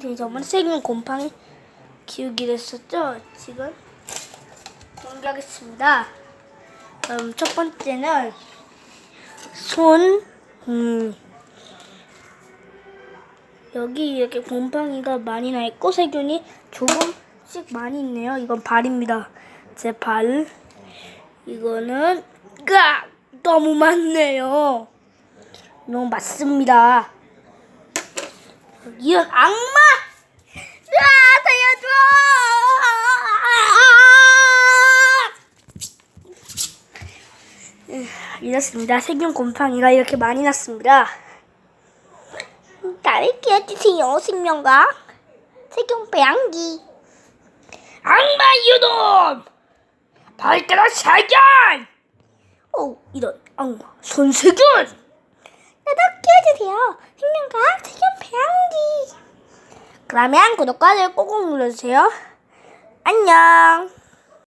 네, 저번에 세균 곰팡이 키우기로 했었죠? 지금 공개하겠습니다. 음, 첫 번째는 손, 음, 여기 이렇게 곰팡이가 많이 나 있고 세균이 조금씩 많이 있네요. 이건 발입니다. 제 발. 이거는 으악! 너무 많네요. 너무 많습니다. 이런 악마! 아, 살려줘! 이렇습니다. 세균 곰팡이가 이렇게 많이 났습니다. 나를 끼워주세요, 생명과 세균 배양기. 악마 유놈! 발가락 사견! 오, 이런 악마 손세균! 나도 끼워주세요. 그러면 구독과 좋아요 꾹꾹 눌러주세요. 안녕.